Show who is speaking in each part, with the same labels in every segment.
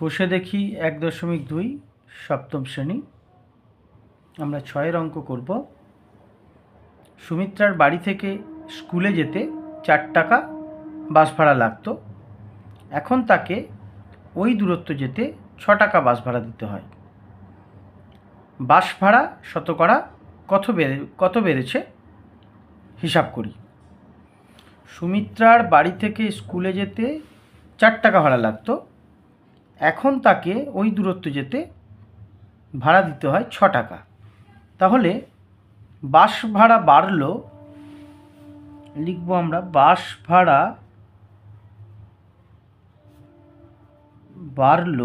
Speaker 1: কোষে দেখি এক দশমিক দুই, সপ্তম শ্রেণি। আমরা ছয়ের অঙ্ক করব। সুমিত্রার বাড়ি থেকে স্কুলে যেতে চার টাকা বাস ভাড়া লাগতো। এখন তাকে ওই দূরত্ব যেতে ছ টাকা বাস ভাড়া দিতে হয়। বাস ভাড়া শতকরা কত বেড়ে, কত বেড়েছে? হিসাব করি। সুমিত্রার বাড়ি থেকে স্কুলে যেতে চার টাকা ভাড়া লাগতো। এখন তাকে ওই দূরত্ব যেতে ভাড়া দিতে হয় ছ টাকা। তাহলে বাস ভাড়া বাড়ল, লিখব আমরা বাস ভাড়া বাড়ল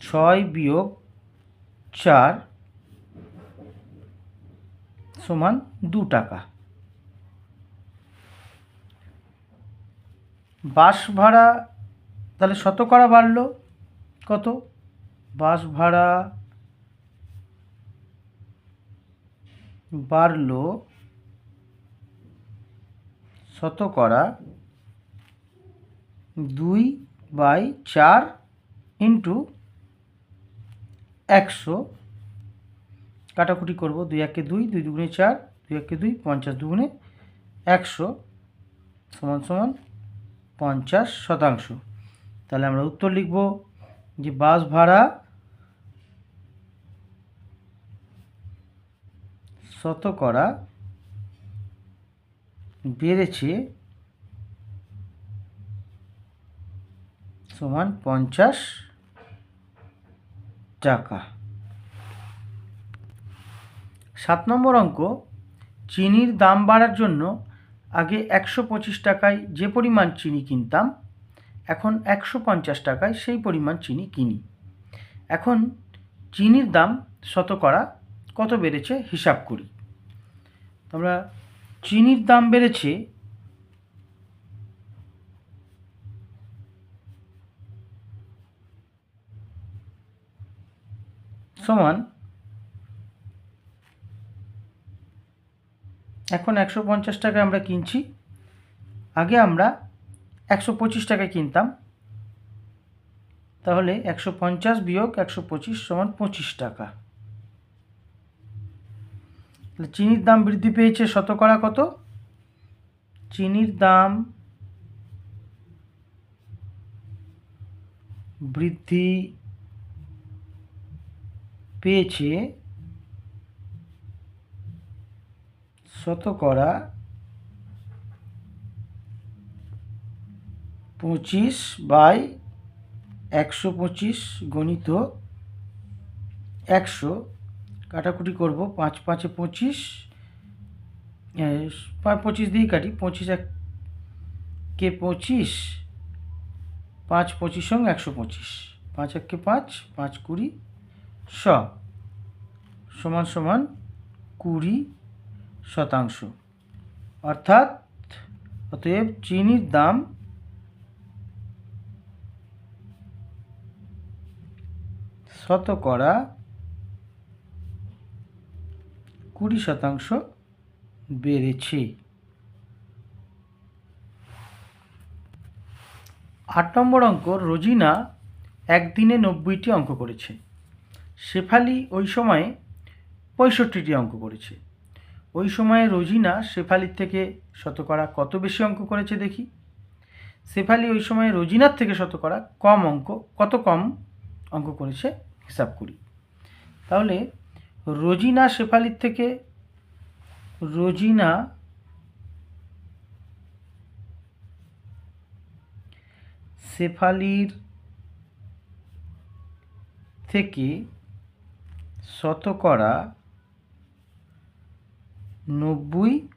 Speaker 1: ছয় বিয়োগ চার সমান দু টাকা। বাস ভাড়া তাহলে শতকরা বাড়লো। কত? বাস ভাড়া বাড়লো শতকরা দুই বাই চার ইন্টু একশো। কাটাকুটি করব দুই একে দুই দুই দুগুণে চার, দুই একে দুই, পঞ্চাশ দুগুণে একশো। সমান সমান পঞ্চাশ শতাংশ। তাহলে আমরা উত্তর লিখব যে বাস ভাড়া শতকরা বেড়েছে সমান পঞ্চাশ টাকা। সাত নম্বর অঙ্ক, চিনির দাম বাড়ার জন্য আগে একশো পঁচিশ টাকায় যে পরিমাণ চিনি কিনতাম, এখন একশো পঞ্চাশ টাকায় সেই পরিমাণ চিনি কিনি। এখন চিনির দাম শতকরা কত বেড়েছে হিসাব করি। আমরা চিনির দাম বেড়েছে সমান এখন একশো পঞ্চাশ টাকায় আমরা কিনছি। আগে আমরা একশো পঁচিশ টাকায় কিনতাম। তাহলে একশো পঞ্চাশ বিয়োগ একশো পঁচিশ সমান পঁচিশ টাকা। চিনির দাম বৃদ্ধি পেয়েছে শতকরা কত? চিনির দাম বৃদ্ধি পেয়েছে শতকরা পঁচিশ বাই একশো পঁচিশ গণিত একশো, কাটাকুটি করব পাঁচ পাঁচে পঁচিশ পাঁচ পঁচিশ দিয়েই কাটি, পঁচিশ এক কে পঁচিশ, পাঁচ পঁচিশ সঙ্গে একশো পঁচিশ, পাঁচ এককে পাঁচ পাঁচ কুড়ি শ সমান সমান কুড়ি শতাংশ। অর্থাৎ অতএব চিনির দাম শতকরা কুড়ি শতাংশ বেড়েছে। আট নম্বর অঙ্ক, রোজিনা একদিনে নব্বইটি অঙ্ক করেছে। শেফালি ওই সময়ে পঁয়ষট্টিটি অঙ্ক করেছে। ওই সময়ে রোজিনা শেফালির থেকে শতকরা কত বেশি অঙ্ক করেছে দেখি? শেফালি ওই সময়ে রোজিনার থেকে শতকরা কম অঙ্ক, কত কম অঙ্ক করেছে? হিসাব করি। তাহলে রোজিনা শেফালির থেকে, রোজিনা শেফালির থেকে শতকরা নব্বই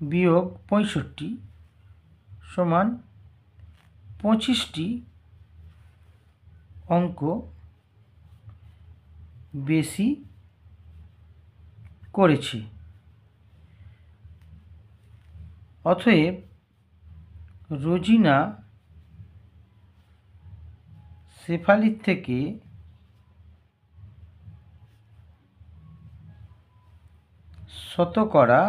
Speaker 1: বিয়োগ পঁয়ষট্টি সমান পঁচিশটি অঙ্ক বেশি করেছে। অতএব রোজিনা শেফালির থেকে শতকরা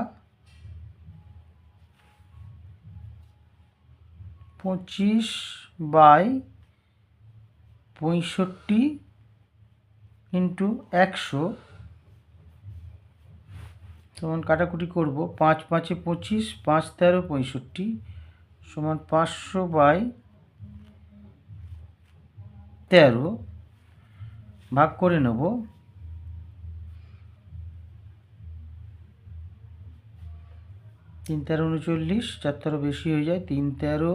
Speaker 1: পঁচিশ বাই পঁয়ষট্টি ইন্টু একশো। তখন কাটাকুটি করব। পাঁচ পাঁচে পঁচিশ, পাঁচ তেরো, পঁয়ষট্টি সমান পাঁচশো বাই তেরো ভাগ করে নেব। তিন তেরো উনচল্লিশ চার তেরো বেশি হয়ে যায়, তিন তেরো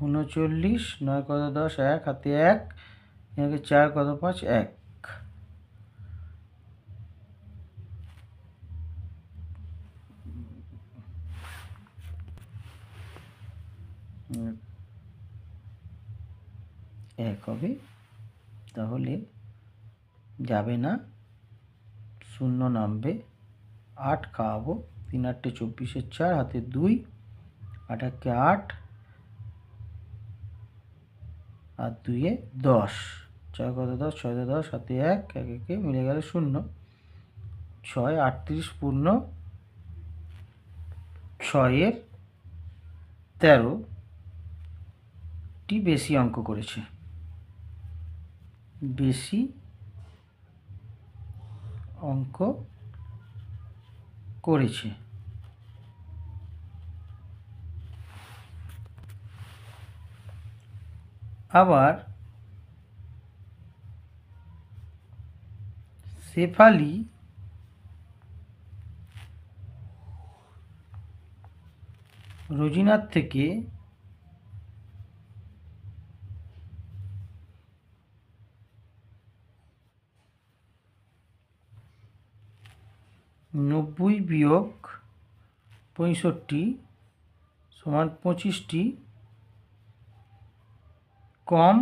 Speaker 1: উনচল্লিশ, নয় কত দশ, এক, হাতে এক এখানে চার কত পাঁচ, এক। এক হবে, তাহলে যাবে না, শূন্য নামবে, আট খাওয়াবো। তিন আটটে চব্বিশের চার, হাতে দুই আট একে আট, আর দুইয়ে দশ। ছয় কত দশ? ছয় দশ, হাতে এক এক একে মিলে গেল শূন্য। ছয় আটত্রিশ পূর্ণ ছয়ের তেরোটি বেশি অঙ্ক করেছে। বেশি অঙ্ক করেছে। আবার শেফালি রোজিনার থেকে নব্বই বিয়োগ পঁয়ষট্টি সমান পঁচিশটি কম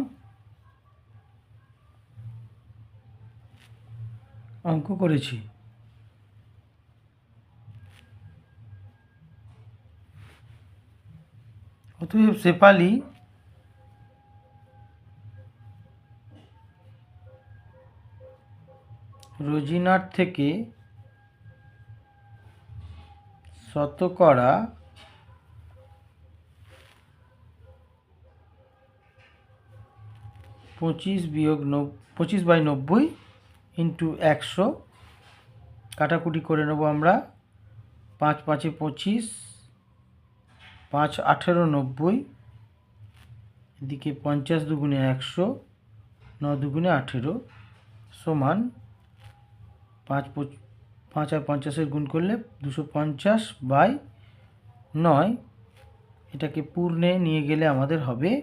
Speaker 1: অঙ্ক করেছি। অতএব শেফালি রোজিনার থেকে শতকরা পঁচিশ বিয়োগ পঁচিশ বাই নব্বই ইন্টু একশো। কাটাকুটি করে নেব আমরা। পাঁচ পাঁচে পঁচিশ, পাঁচ আঠেরো নব্বই, এদিকে পঞ্চাশ দুগুণে একশো, ন দুগুণে আঠেরো, সমান পাঁচ পঁচ- আর পঞ্চাশের গুণ করলে দুশো পঞ্চাশ বাই নয়। এটাকে পূর্ণে নিয়ে গেলে আমাদের হবে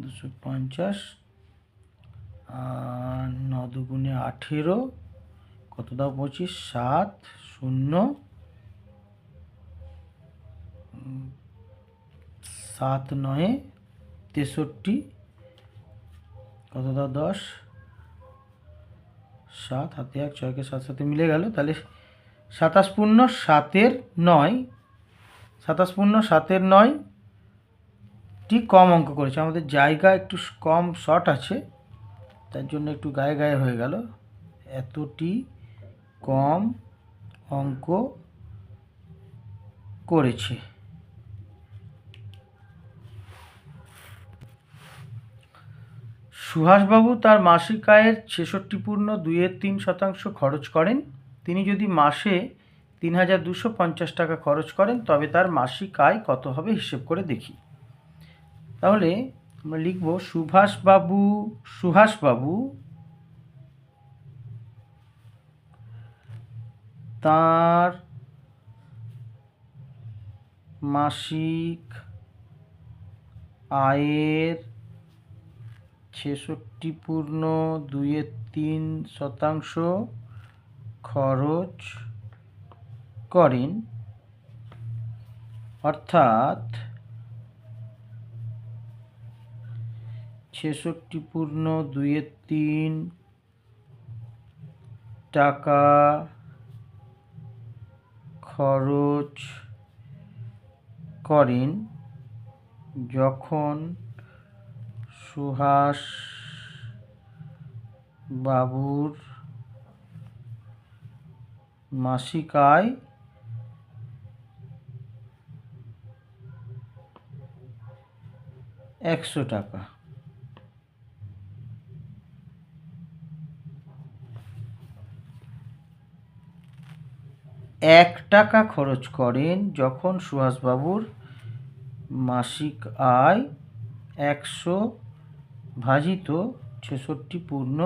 Speaker 1: দুশো পঞ্চাশ ন দুগুণে আঠেরো। কত দাও? পঁচিশ, সাত, শূন্য। সাত নয়ে, তেষট্টি। কত দাও? দশ। সাত, হাতে এক, ছয়কে সাত সাথে মিলে গেল। তাহলে সাতাশ পূর্ণ সাতের নয়, সাতাশ পূর্ণ সাতের নয় টি কম অঙ্ক করেছে। আমাদের জায়গা একটু কম শর্ট আছে, তার জন্য একটু গায়ে গায়ে হয়ে গেল। এতটি কম অঙ্ক করেছে। সুহাসবাবু তার মাসিক আয়ের ছেষট্টি পূর্ণ দুইয়ের তিন শতাংশ খরচ করেন। তিনি যদি মাসে তিন হাজার দুশো পঞ্চাশ টাকা খরচ করেন, তবে তার মাসিক আয় কত হবে হিসেব করে দেখি। তাহলে আমরা লিখব, সুভাষবাবু, সুহাসবাবু তার মাসিক আয়ের ছেষট্টি পূর্ণ দুইয়ের তিন শতাংশ খরচ করেন। অর্থাৎ ছেষট্টি পূর্ণ দুইয়ের তিন টাকা খরচ করেন যখন সুহাস বাবুর মাসিক আয় একশো টাকা। এক টাকা খরচ করেন যখন সুভাষবাবুর মাসিক আয় একশো ভাজিত ছেষট্টি পূর্ণ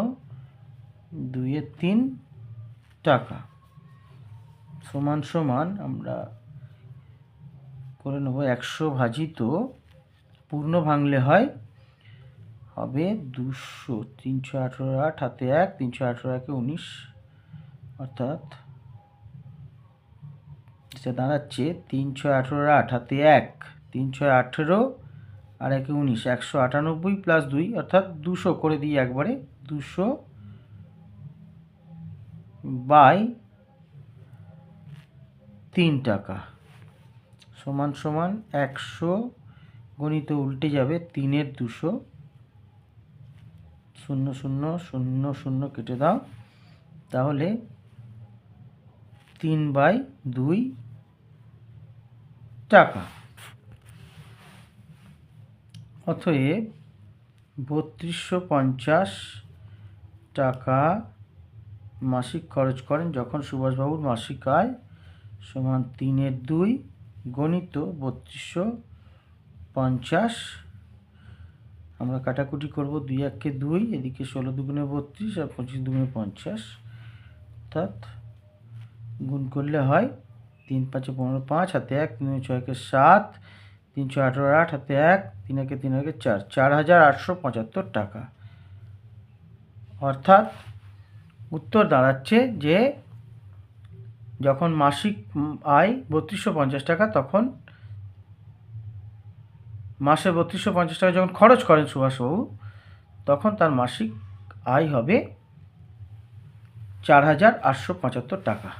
Speaker 1: দুইয়ের তিন টাকা। সমান সমান আমরা করে নেব একশো ভাজিত পূর্ণ ভাঙলে হয় হবে দুশো, তিনশো আঠেরো আট হাতে এক, তিনশো আঠেরো একে উনিশ, অর্থাৎ যেটা দাঁড়াচ্ছে তিনশো আঠেরো আট হাতে এক, তিনশো আঠেরো আর একে উনিশ, একশো আটানব্বই প্লাস দুই, অর্থাৎ দুশো করে দিই একবারে, দুশো বাই তিন টাকা। সমান সমান একশো গণিত উল্টে যাবে তিনের দুশো। শূন্য শূন্য শূন্য শূন্য কেটে দাও। তাহলে তিন বাই দুই টাকা। অতএব বত্রিশশো পঞ্চাশ টাকা মাসিক খরচ করেন যখন সুভাষবাবুর মাসিক আয় সমান তিনের দুই গণিত বত্রিশশো পঞ্চাশ। আমরা কাটাকুটি করব দুই এককে দুই, এদিকে ষোলো দুগুণে বত্রিশ আর পঁচিশ দুগুণে পঞ্চাশ। অর্থাৎ গুণ করলে হয় তিন পাঁচে পনেরো পাঁচ, হাতে এক তিন ছয়কে সাত। তিনশো আঠেরো আট হাতে এক, তিন একে তিন একে চার চার হাজার আটশো পঁচাত্তর টাকা। অর্থাৎ উত্তর দাঁড়াচ্ছে যে যখন মাসিক আয় বত্রিশশো পঞ্চাশ টাকা, তখন মাসে বত্রিশশো পঞ্চাশ টাকা যখন খরচ করেন সুভাষবাবু তখন তার মাসিক আয় হবে চার হাজার আটশো পঁচাত্তর টাকা।